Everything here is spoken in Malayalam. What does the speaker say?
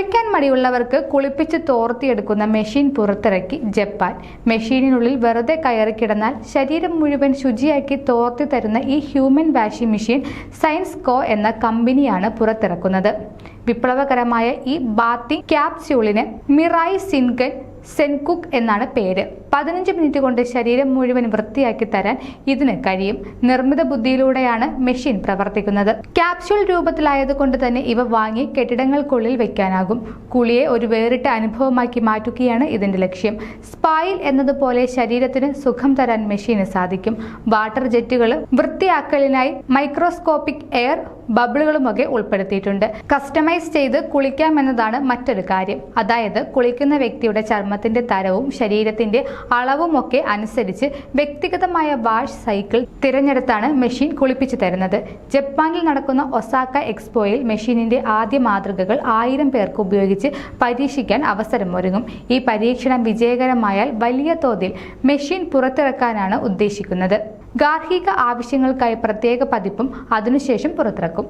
കുളിക്കാൻ മടിയുള്ളവർക്ക് കുളിപ്പിച്ച് തോർത്തിയെടുക്കുന്ന മെഷീൻ പുറത്തിറക്കി ജപ്പാൻ. മെഷീനിനുള്ളിൽ വെറുതെ കയറി കിടന്നാൽ ശരീരം മുഴുവൻ ശുചിയാക്കി തോർത്തി തരുന്ന ഈ human washing machine science co എന്ന കമ്പനിയാണ് പുറത്തിറക്കുന്നത്. വിപ്ലവകരമായ ഈ ബാത്തി ക്യാപ്സ്യൂളിന് മിറായി സിൻകൻ സെൻകുക്ക് എന്നാണ് പേര്. പതിനഞ്ച് മിനിറ്റ് കൊണ്ട് ശരീരം മുഴുവൻ വൃത്തിയാക്കി തരാൻ ഇതിന് കഴിയും. നിർമ്മിത ബുദ്ധിയിലൂടെയാണ് മെഷീൻ പ്രവർത്തിക്കുന്നത്. ക്യാപ്സ്യൂൾ രൂപത്തിലായതുകൊണ്ട് തന്നെ ഇവ വാങ്ങി കെട്ടിടങ്ങൾക്കുള്ളിൽ വെക്കാനാകും. കുളിയെ ഒരു വേറിട്ട അനുഭവമാക്കി മാറ്റുകയാണ് ഇതിന്റെ ലക്ഷ്യം. സ്പായിൽ എന്നതുപോലെ ശരീരത്തിന് സുഖം തരാൻ മെഷീന് സാധിക്കും. വാട്ടർ ജെറ്റുകൾ വൃത്തിയാക്കലിനായി മൈക്രോസ്കോപ്പിക് എയർ ബബിളുകളുമൊക്കെ ഉൾപ്പെടുത്തിയിട്ടുണ്ട്. കസ്റ്റമൈസ് ചെയ്ത് കുളിക്കാമെന്നതാണ് മറ്റൊരു കാര്യം. അതായത് കുളിക്കുന്ന വ്യക്തിയുടെ ചർമ്മത്തിന്റെ തരവും ശരീരത്തിന്റെ അളവും ഒക്കെ അനുസരിച്ച് വ്യക്തിഗതമായ വാഷ് സൈക്കിൾ തിരഞ്ഞെടുത്താണ് മെഷീൻ കുളിപ്പിച്ചു തരുന്നത്. ജപ്പാനിൽ നടക്കുന്ന ഒസാക്ക എക്സ്പോയിൽ മെഷീനിന്റെ ആദ്യ മാതൃകകൾ ആയിരം പേർക്ക് ഉപയോഗിച്ച് പരീക്ഷിക്കാൻ അവസരമൊരുങ്ങും. ഈ പരീക്ഷണം വിജയകരമായാൽ വലിയ തോതിൽ മെഷീൻ പുറത്തിറക്കാനാണ് ഉദ്ദേശിക്കുന്നത്. ഗാർഹിക ആവശ്യങ്ങൾക്കായി പ്രത്യേക പതിപ്പും അതിനുശേഷം പുറത്തിറക്കും.